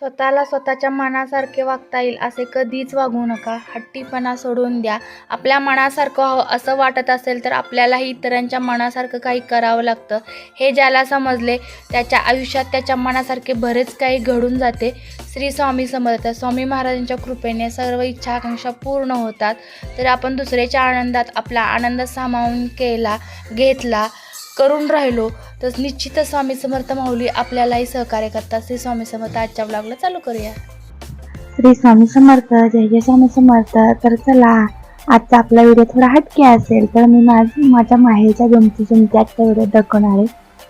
स्वतःला स्वतःच्या मनासारखे वागता येईल असे कधीच वागू नका. हट्टीपणा सोडून द्या. आपल्या मनासारखं हवं असं वाटत असेल तर आपल्यालाही इतरांच्या मनासारखं काही करावं लागतं. हे ज्याला समजले त्याच्या आयुष्यात त्याच्या मनासारखे बरेच काही घडून जाते. श्री स्वामी समर्थ स्वामी महाराजांच्या कृपेने सर्व इच्छा आकांक्षा पूर्ण होतात. तर आपण दुसऱ्याच्या आनंदात आपला आनंद सामावून केला घेतला. करून राहिलो तर निश्चितच स्वामी समर्थ माऊली आपल्यालाही सहकार्य करतात. श्री स्वामी समर्थ आजच्या ब्लॉगला चालू करूया. श्री स्वामी समर्थ जय जय स्वामी समर्थ. तर चला आजचा आपला व्हिडिओ थोडा हटके असेल तर मी माझ माझ्या माहेरच्या गमती जमती आजचा व्हिडिओ दाखवणार आहे.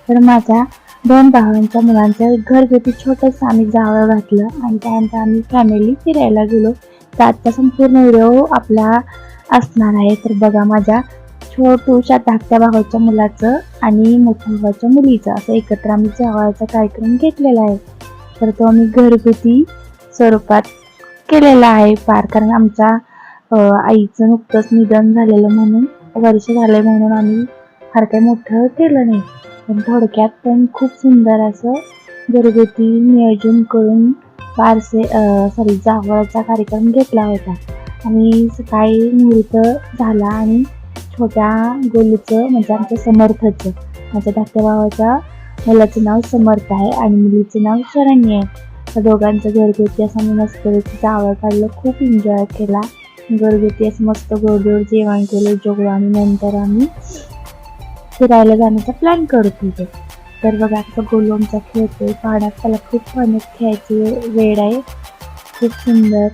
तर माझ्या दोन भावांच्या मुलांचं एक घरगुती छोटंसं आम्ही जावं घातलं आणि त्यानंतर आम्ही फॅमिली फिरायला गेलो. तर आजचा संपूर्ण व्हिडिओ आपला असणार आहे. तर बघा माझ्या छोटूशा धाकट्या भावाच्या मुलाचं आणि मोठ्या भावाच्या मुलीचं असं एकत्र आम्ही जेवायचा कार्यक्रम घेतलेला आहे. तर तो आम्ही घरगुती स्वरूपात केलेला आहे पार कारण आमच्या आईचं नुकतंच निधन झालेलं म्हणून वर्ष झालंय म्हणून आम्ही फार काही मोठं केलं नाही. पण थोडक्यात पण खूप सुंदर असं घरगुती नियोजन करून फारसे सॉरी जावळाचा कार्यक्रम घेतला होता. आणि सकाळी मुहूर्त झाला आणि छोट्या गोलूचं म्हणजे आमच्या समर्थचं. माझ्या धाकट्या भावाच्या मुलाचं नाव समर्थ आहे आणि मुलीचं नाव शरण्य आहे. त्या दोघांचं घरगुती असं आम्ही मस्त जावं काढलं खूप एन्जॉय केला. घरगुती असं मस्त गोडधोड जेवण केलं जेवलो आणि नंतर आम्ही फिरायला जाण्याचा प्लॅन करत होतो. तर बघा आता गोलू आमचा खेळतोय. पाण्यात त्याला खूप पाण्यात खेळायची वेळ आहे. खूप सुंदर.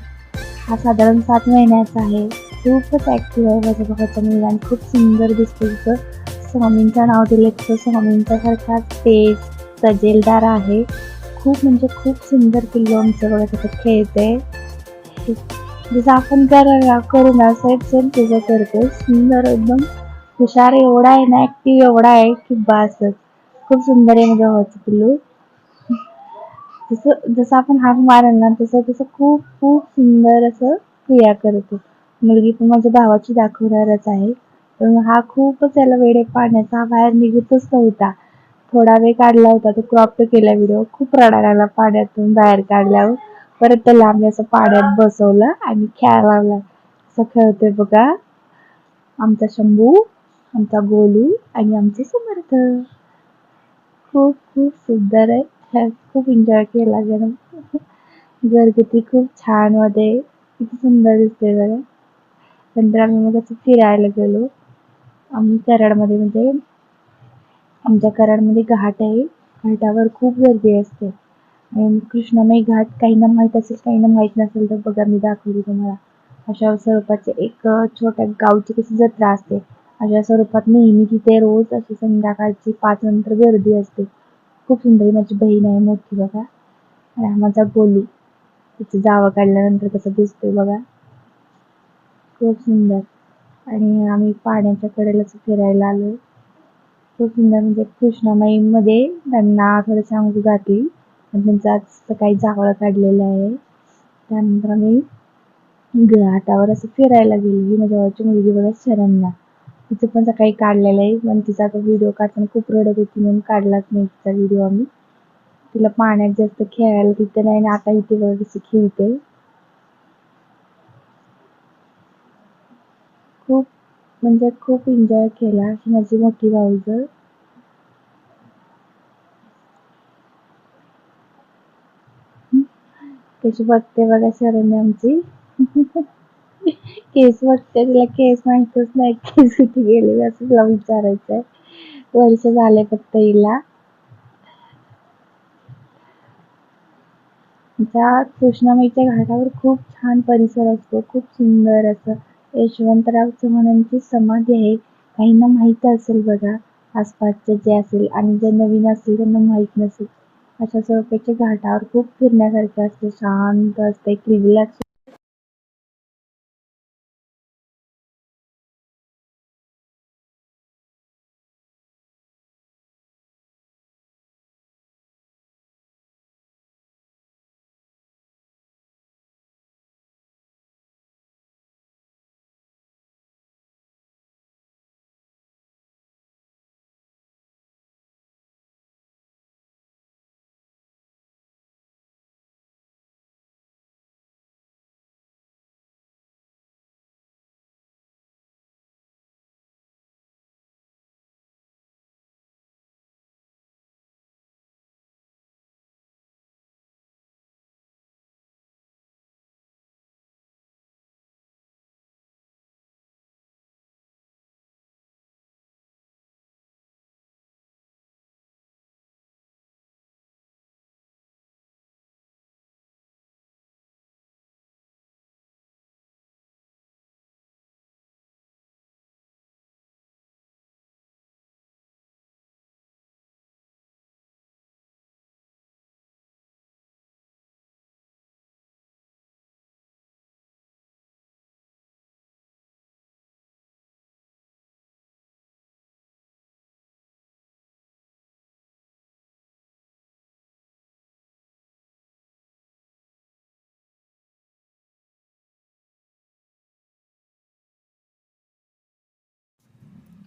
हा साधारण सात महिन्याचा आहे. खूपच ॲक्टिव्ह आहे माझ्या भावाचा मुलगा आणि खूप सुंदर दिसतो तिथं स्वामींचं नाव दिलं तिथं स्वामींच्या सारखा तेज सजेलदार आहे. खूप म्हणजे खूप सुंदर पिल्लू आमचं बघा तिथं खेळते जसं आपण करायला करू ना सेम सेम तुझं करते सुंदर एकदम हुशार एवढा आहे ना ऍक्टिव्ह एवढा आहे की बासच. खूप सुंदर आहे माझ्या भावाचं पिल्लू. जसं जसं आपण हाक मारेल ना तसं तसं खूप खूप सुंदर असं क्रिया करतो मुलगी पण माझ्या भावाची दाखवणारच आहे. पण हा खूपच त्याला वेडे पाण्याचा बाहेर निघतच नव्हता. थोडा वेळ काढला होता तो क्रॉप केला व्हिडिओ खूप रडायला लागला पाण्यातून बाहेर काढल्यावर. परत त्याला आम्ही असं पाण्यात बसवलं आणि खेळायला लागला असं खेळतोय बघा. आमचा शंभू आमचा गोलू आणि आमचे समर्थ. खूप खूप सुंदर आहे. ह्या- खूप एन्जॉय केला जरा. घरगुती खूप छानमध्ये. किती सुंदर दिसते बघा. नंतर आम्ही मग असं फिरायला गेलो. आम्ही कराडमध्ये म्हणजे आमच्या कराडमध्ये घाट आहे. घाटावर खूप गर्दी असते. आणि कृष्णमय घाट काहींना माहीत असेल काहींना माहीत नसेल तर बघा मी दाखवली तुम्हाला. अशा स्वरूपाचे एक छोट्या गावची कशी जत्रा असते. अशा स्वरूपात नेहमी तिथे रोज अशी संध्याकाळची पाच नंतर गर्दी असते. खूप सुंदर माझी बहीण आहे मोठी बघा. आणि हा माझा गोलू. तिचं जावं काढल्यानंतर कसं दिसतोय बघा. खूप सुंदर. आणि आम्ही पाण्याच्या कडेलाच फिरायला आलो. खूप सुंदर म्हणजे कृष्णामाईमध्ये त्यांना थोडं सांगू घातली. आणि त्यांचं आज सकाळी जावळ काढलेलं आहे. त्यानंतर आम्ही घाटावर असं फिरायला गेलो. ही माझ्या भावाची मुलगी बघा शरण्या तिचं पण सकाळी काढलेलं आहे. पण तिचा आता व्हिडिओ काढताना खूप रडत होती म्हणून काढलाच नाही तिचा व्हिडिओ आम्ही. तिला पाण्यात जास्त खेळायला तिथं नाही आणि आता इथे बघा कशी खेळते. खूप म्हणजे खूप एन्जॉय केला. अशी माझी मोठी भाऊज कशी बघते बघा शरण्या आमची. केस बघते तिला केस माहितच नाही केस कुठे गेले असं तिला विचारायचं आहे वर्ष झाले फक्त हिला. त्या कृष्णामाईच्या घाटावर खूप छान परिसर असतो खूप सुंदर असं. यशवंतराव चव्हाणांची समाधी आहे काहींना माहीत असेल बघा. आसपासचे जे असेल आणि जे नवीन असतील त्यांना माहीत नसेल. अशा स्वरूपाच्या घाटावर खूप फिरण्यासारखे असते शांत असते एक रिलॅक्स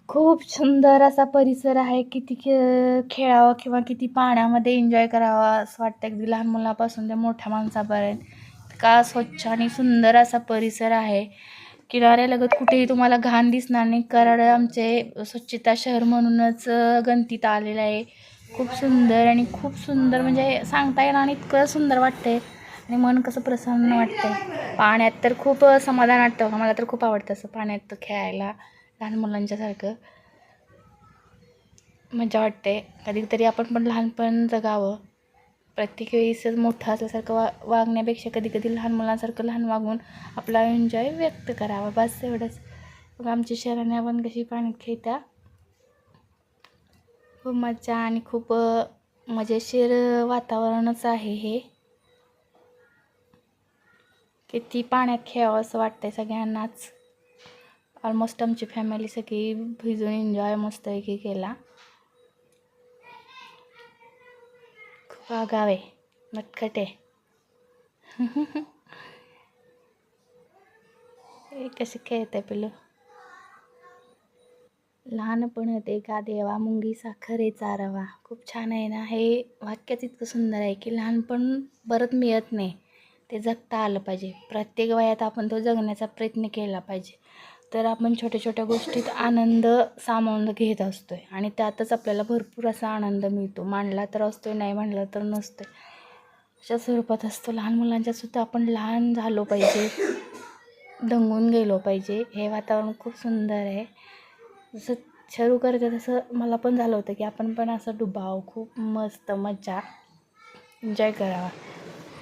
खूप सुंदर असा परिसर आहे किती खे खेळावं किंवा किती पाण्यामध्ये एन्जॉय करावा असं वाटतं. अगदी लहान मुलापासून ते मोठ्या माणसापर्यंत. का स्वच्छ आणि सुंदर असा परिसर आहे. किनाऱ्यालगत कुठेही तुम्हाला घाण दिसणार नाही. कराड आमचे स्वच्छता शहर म्हणूनच गणतीत आलेलं आहे. खूप सुंदर आणि खूप सुंदर म्हणजे सांगता येणार आणि इतकं सुंदर वाटतंय. आणि मन कसं प्रसन्न वाटतंय. पाण्यात तर खूप समाधान वाटतं मला तर खूप आवडतं असं पाण्यात खेळायला. लहान मुलांच्यासारखं. मजा वाटते. कधीतरी आपण पण लहानपण जगावं. प्रत्येक वेळेस मोठं असल्यासारखं वा वागण्यापेक्षा कधी कधी लहान मुलांसारखं लहान वागून आपला एन्जॉय व्यक्त करावा. बस एवढंच. मग आमच्या शहराने आपण कशी पाण्यात खेळता? खूप मजा आणि खूप मजेशीर वातावरणच आहे हे. किती पाण्यात खेळावं असं वाटतंय सगळ्यांनाच. ऑलमोस्ट आमची फॅमिली सगळी भिजून एन्जॉय मस्तपैकी केला. खूप आगावे आहे नटखट आहे. हे कसे खेळते पिलू लहानपण ते का देवा मुंगी साखर आहे चारावा. खूप छान आहे ना हे वाक्यच इतकं सुंदर आहे की लहानपण परत मिळत नाही. ते जगता आलं पाहिजे. प्रत्येक वयात आपण तो जगण्याचा प्रयत्न केला पाहिजे. तर आपण छोट्या छोट्या गोष्टीत आनंद सामावून घेत असतो आहे आणि त्यातच आपल्याला भरपूर असा आनंद मिळतो. मांडला तर असतोय नाही मांडला तर नसतोय. अशा स्वरूपात असतो. लहान मुलांच्या सुद्धा आपण लहान झालो पाहिजे दंगून गेलो पाहिजे. हे वातावरण खूप सुंदर आहे. जसं शरू करते तसं मला पण झालं होतं की आपण पण असं डुबाव खूप मस्त मजा एन्जॉय करावा.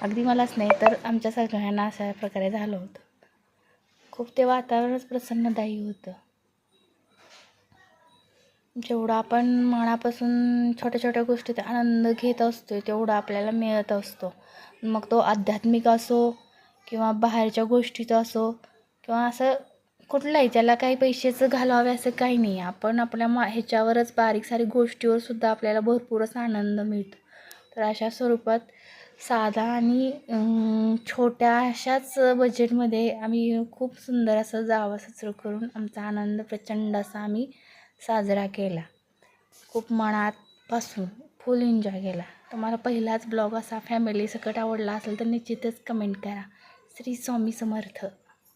अगदी मलाच नाही तर आमच्या सगळ्यांना अशा प्रकारे झालं होतं. खूप ते वातावरणच प्रसन्नदायी होतं. जेवढं आपण मनापासून छोट्या छोट्या गोष्टीत आनंद घेत असतो तेवढा आपल्याला मिळत असतो. मग तो आध्यात्मिक असो किंवा बाहेरच्या गोष्टीत असो किंवा असं कुठलाही त्याला काही पैशाचं घालावे असं काही नाही. आपण आपल्या मा ह्याच्यावरच बारीक सारीक गोष्टीवर सुद्धा आपल्याला भरपूरच आनंद मिळतो. तर अशा स्वरूपात साधा आणि छोट्या छोट्याशाच बजेटमध्ये आम्ही खूप सुंदर असं जावं साजरं करून आमचा आनंद प्रचंड असा आम्ही साजरा केला. खूप मनापासून फुल एन्जॉय केला. तुम्हाला पहिलाच ब्लॉग असा फॅमिली सकट आवडला असेल तर निश्चितच कमेंट करा. श्री स्वामी समर्थ.